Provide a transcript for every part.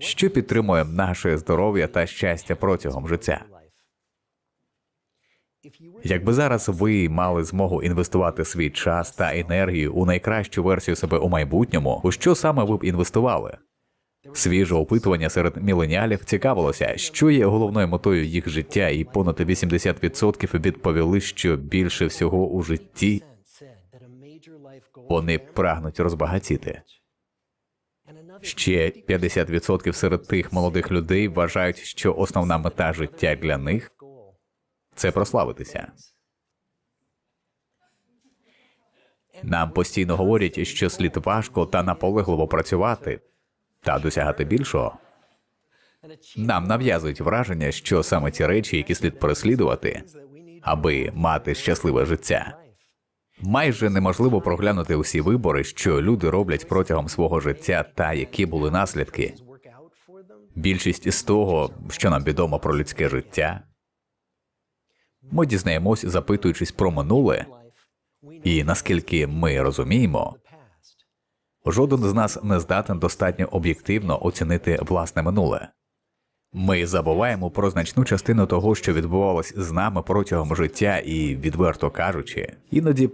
що підтримує наше здоров'я та щастя протягом життя. Якби зараз ви мали змогу інвестувати свій час та енергію у найкращу версію себе у майбутньому, у що саме ви б інвестували? Свіже опитування серед міленіалів цікавилося, що є головною метою їх життя, і понад 80% відповіли, що більше всього у житті вони прагнуть розбагатіти. Ще 50% серед тих молодих людей вважають, що основна мета життя для них це прославитися. Нам постійно говорять, що слід важко та наполегливо працювати та досягати більшого. Нам нав'язують враження, що саме ті речі, які слід переслідувати, аби мати щасливе життя. Майже неможливо проглянути усі вибори, що люди роблять протягом свого життя, та які були наслідки. Більшість з того, що нам відомо про людське життя, ми дізнаємось, запитуючись про минуле, і наскільки ми розуміємо, жоден з нас не здатен достатньо об'єктивно оцінити власне минуле. Ми забуваємо про значну частину того, що відбувалось з нами протягом життя, і, відверто кажучи, іноді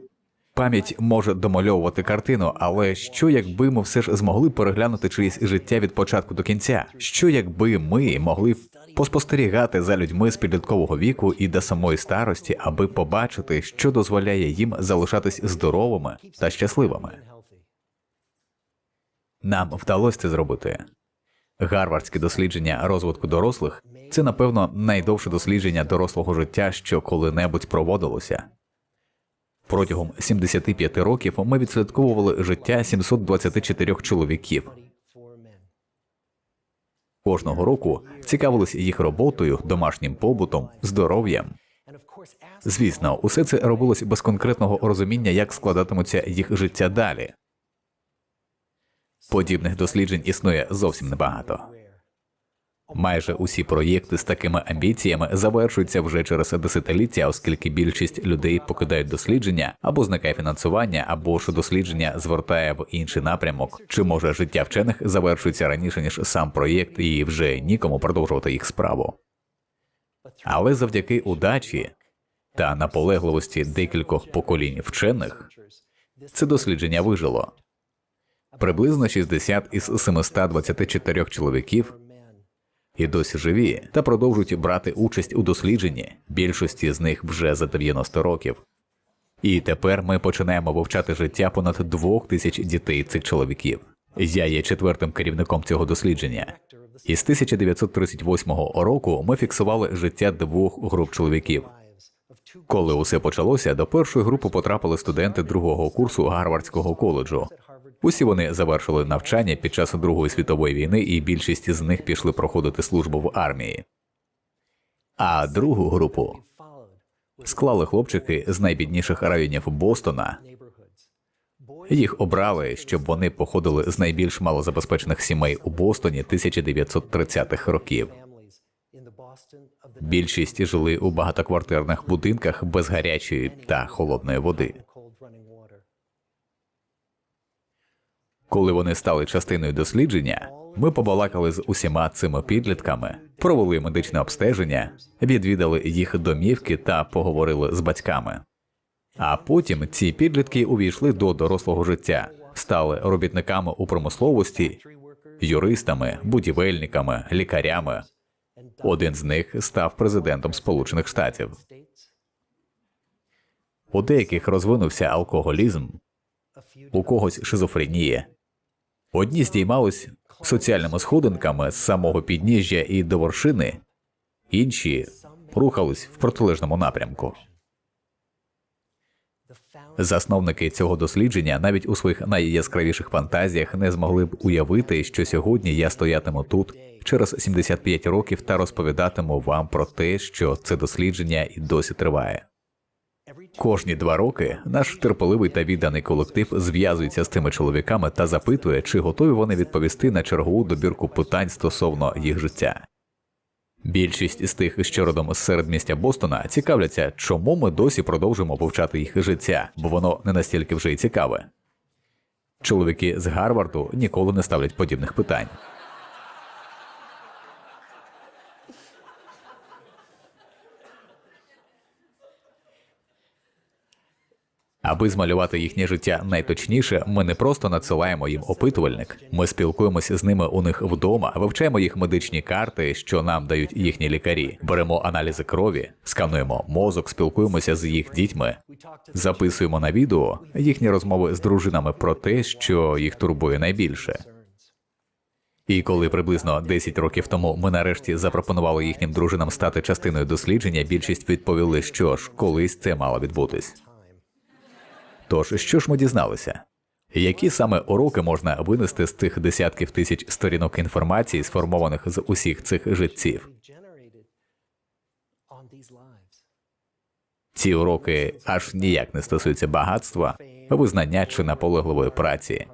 пам'ять може домальовувати картину, але що якби ми все ж змогли переглянути чиїсь життя від початку до кінця? Що якби ми могли поспостерігати за людьми з підліткового віку і до самої старості, аби побачити, що дозволяє їм залишатись здоровими та щасливими? Нам вдалося це зробити. Гарвардське дослідження розвитку дорослих це, напевно, найдовше дослідження дорослого життя, що коли-небудь проводилося. Протягом 75 років ми відслідковували життя 724 чоловіків. Кожного року цікавились їх роботою, домашнім побутом, здоров'ям. Звісно, усе це робилось без конкретного розуміння, як складатимуться їх життя далі. Подібних досліджень існує зовсім небагато. Майже усі проєкти з такими амбіціями завершуються вже через десятиліття, оскільки більшість людей покидають дослідження або зникає фінансування, або ж дослідження звертає в інший напрямок, чи може життя вчених завершується раніше ніж сам проєкт, і вже нікому продовжувати їх справу. Але завдяки удачі та наполегливості декількох поколінь вчених це дослідження вижило. Приблизно 60 із 724 чоловіків і досі живі та продовжують брати участь у дослідженні. Більшості з них вже за 90 років. І тепер ми починаємо вивчати життя понад двох тисяч дітей цих чоловіків. Я є четвертим керівником цього дослідження. Із 1938 року ми фіксували життя двох груп чоловіків. Коли усе почалося, до першої групи потрапили студенти другого курсу Гарвардського коледжу. Усі вони завершили навчання під час Другої світової війни, і більшість з них пішли проходити службу в армії. А другу групу склали хлопчики з найбідніших районів Бостона. Їх обрали, щоб вони походили з найбільш малозабезпечених сімей у Бостоні 1930-х років. Більшість жили у багатоквартирних будинках без гарячої та холодної води. Коли вони стали частиною дослідження, ми побалакали з усіма цими підлітками, провели медичне обстеження, відвідали їх домівки та поговорили з батьками. А потім ці підлітки увійшли до дорослого життя, стали робітниками у промисловості, юристами, будівельниками, лікарями. Один з них став президентом Сполучених Штатів. У деяких розвинувся алкоголізм, у когось шизофренія. Одні здіймались соціальними сходинками з самого підніжжя і до вершини, інші рухались в протилежному напрямку. Засновники цього дослідження навіть у своїх найяскравіших фантазіях не змогли б уявити, що сьогодні я стоятиму тут через 75 років та розповідатиму вам про те, що це дослідження і досі триває. Кожні два роки наш терпеливий та відданий колектив зв'язується з тими чоловіками та запитує, чи готові вони відповісти на чергову добірку питань стосовно їх життя. Більшість з тих, що родом з середмістя Бостона, цікавляться, чому ми досі продовжуємо вивчати їх життя, бо воно не настільки вже й цікаве. Чоловіки з Гарварду ніколи не ставлять подібних питань. Аби змалювати їхнє життя найточніше, ми не просто надсилаємо їм опитувальник. Ми спілкуємося з ними у них вдома, вивчаємо їх медичні карти, що нам дають їхні лікарі. Беремо аналізи крові, скануємо мозок, спілкуємося з їх дітьми, записуємо на відео їхні розмови з дружинами про те, що їх турбує найбільше. І коли приблизно 10 років тому ми нарешті запропонували їхнім дружинам стати частиною дослідження, більшість відповіли, що ж колись це мало відбутись. Тож, що ж ми дізналися? Які саме уроки можна винести з цих десятків тисяч сторінок інформації, сформованих з усіх цих життів? Ці уроки аж ніяк не стосуються багатства, визнання чи наполегливої праці.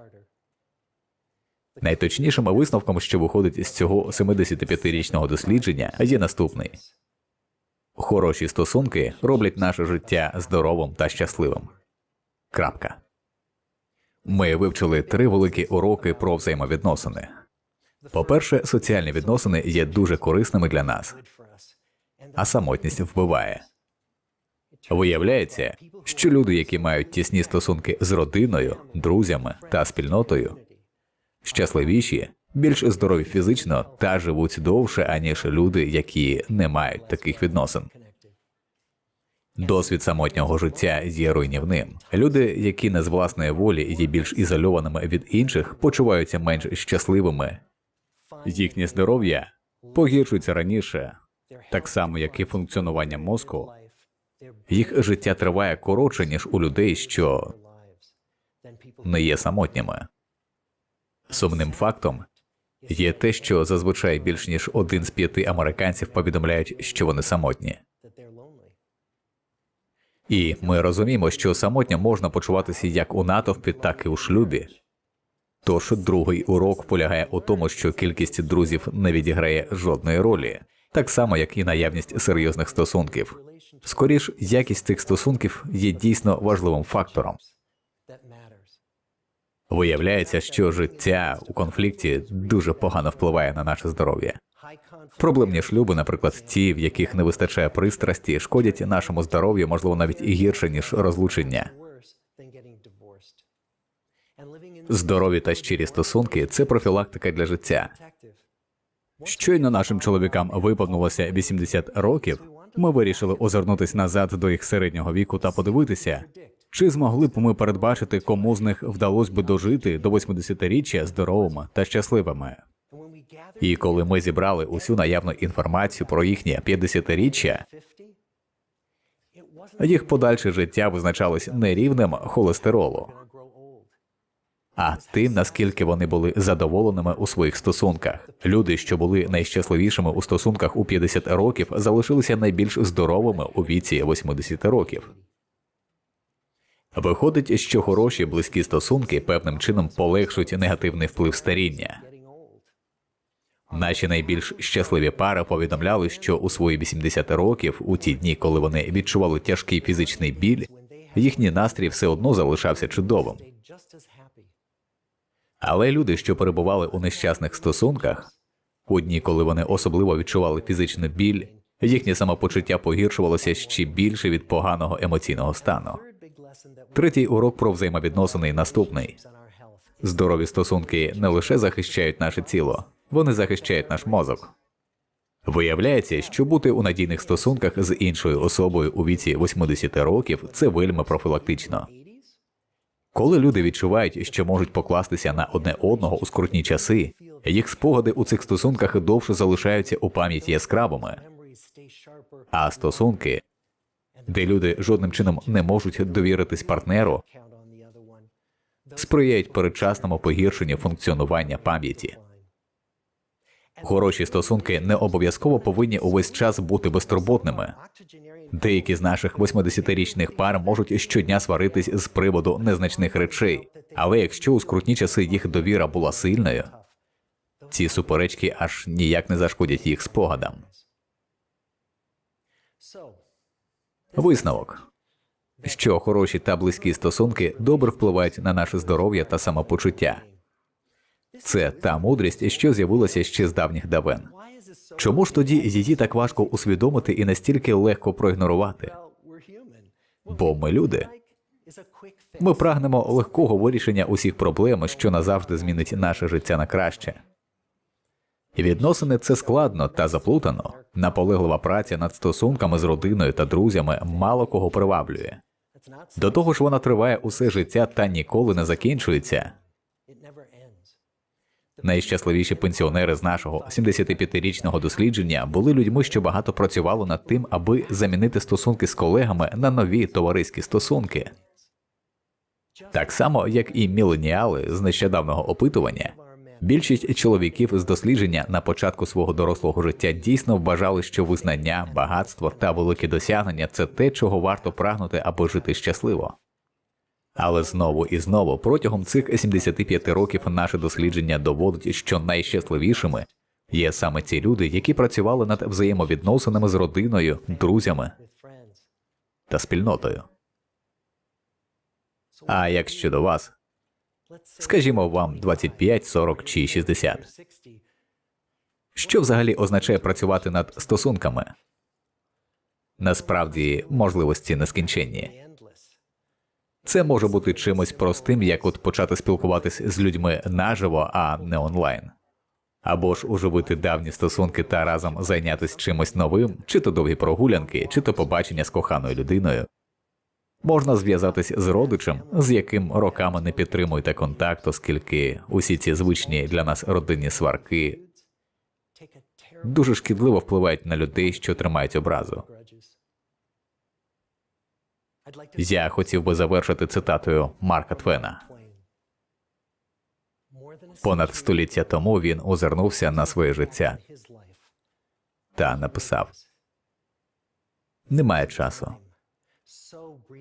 Найточнішим висновком, що виходить з цього 75-річного дослідження, є наступний: хороші стосунки роблять наше життя здоровим та щасливим. Крапка. Ми вивчили три великі уроки про взаємовідносини. По-перше, соціальні відносини є дуже корисними для нас, а самотність вбиває. Виявляється, що люди, які мають тісні стосунки з родиною, друзями та спільнотою, щасливіші, більш здорові фізично та живуть довше, аніж люди, які не мають таких відносин. Досвід самотнього життя є руйнівним. Люди, які не з власної волі є більш ізольованими від інших, почуваються менш щасливими. Їхнє здоров'я погіршується раніше, так само як і функціонування мозку. Їх життя триває коротше ніж у людей, що не є самотніми. Сумним фактом є те, що зазвичай більш ніж один з п'яти американців повідомляють, що вони самотні. І ми розуміємо, що самотньо можна почуватися як у натовпі, так і у шлюбі. Тож другий урок полягає у тому, що кількість друзів не відіграє жодної ролі, так само як і наявність серйозних стосунків. Скоріш, якість цих стосунків є дійсно важливим фактором. Виявляється, що життя у конфлікті дуже погано впливає на наше здоров'я. Проблемні шлюби, наприклад, ті, в яких не вистачає пристрасті, шкодять нашому здоров'ю, можливо, навіть і гірше ніж розлучення. Здорові та щирі стосунки це профілактика для життя. Щойно нашим чоловікам виповнилося 80 років. Ми вирішили озирнутися назад до їх середнього віку та подивитися, чи змогли б ми передбачити, кому з них вдалося би дожити до 80-річчя здоровими та щасливими. І коли ми зібрали усю наявну інформацію про їхнє 50-річчя, їх подальше життя визначалось не рівнем холестеролу, а тим, наскільки вони були задоволеними у своїх стосунках. Люди, що були найщасливішими у стосунках у 50 років, залишилися найбільш здоровими у віці 80 років. Виходить, що хороші близькі стосунки певним чином полегшують негативний вплив старіння. Наші найбільш щасливі пари повідомляли, що у свої 80 років, у ті дні, коли вони відчували тяжкий фізичний біль, їхній настрій все одно залишався чудовим. Але люди, що перебували у нещасних стосунках, у дні, коли вони особливо відчували фізичний біль, їхнє самопочуття погіршувалося ще більше від поганого емоційного стану. Третій урок про взаємовідносини наступний: здорові стосунки не лише захищають наше тіло, вони захищають наш мозок. Виявляється, що бути у надійних стосунках з іншою особою у віці 80 років це вельми профілактично. Коли люди відчувають, що можуть покластися на одне одного у скрутні часи, їх спогади у цих стосунках довше залишаються у пам'яті яскравими, а стосунки, де люди жодним чином не можуть довіритись партнеру, сприяють передчасному погіршенню функціонування пам'яті. Хороші стосунки не обов'язково повинні увесь час бути безтурботними. Деякі з наших 80-річних пар можуть щодня сваритись з приводу незначних речей, але якщо у скрутні часи їх довіра була сильною, ці суперечки аж ніяк не зашкодять їх спогадам. Висновок що хороші та близькі стосунки добре впливають на наше здоров'я та самопочуття. Це та мудрість, що з'явилася ще з давніх давен. Чому ж тоді її так важко усвідомити і настільки легко проігнорувати? Бо ми люди. Ми прагнемо легкого вирішення усіх проблем, що назавжди змінить наше життя на краще. Відносини це складно та заплутано. Наполеглива праця над стосунками з родиною та друзями мало кого приваблює. До того ж, вона триває усе життя та ніколи не закінчується. Найщасливіші пенсіонери з нашого 75-річного дослідження були людьми, що багато працювали над тим, аби замінити стосунки з колегами на нові товариські стосунки. Так само, як і міленіали з нещодавнього опитування, більшість чоловіків з дослідження на початку свого дорослого життя дійсно вважали, що визнання, багатство та великі досягнення це те, чого варто прагнути аби жити щасливо. Але знову і знову протягом цих 75 років наше дослідження доводить, що найщасливішими є саме ті люди, які працювали над взаємовідносинами з родиною, друзями та спільнотою. А як щодо вас, скажімо, вам 25, 40 чи 60. Що взагалі означає працювати над стосунками? Насправді можливості нескінченні. Це може бути чимось простим, як от почати спілкуватись з людьми наживо, а не онлайн. Або ж уживити давні стосунки та разом зайнятися чимось новим, чи то довгі прогулянки, чи то побачення з коханою людиною. Можна зв'язатись з родичем, з яким роками не підтримуєте контакт, оскільки усі ці звичні для нас родинні сварки дуже шкідливо впливають на людей, що тримають образу. Я хотів би завершити цитатою Марка Твена. Понад століття тому він озирнувся на своє життя та написав: Немає часу.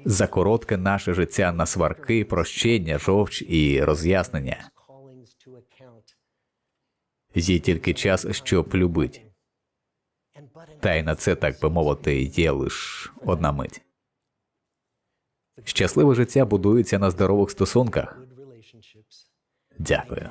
За коротке наше життя на сварки, прощення, жовч і роз'яснення. Є тільки час, щоб любить. Та й на це, так би мовити, є лише одна мить. Щасливе життя будується на здорових стосунках. Дякую.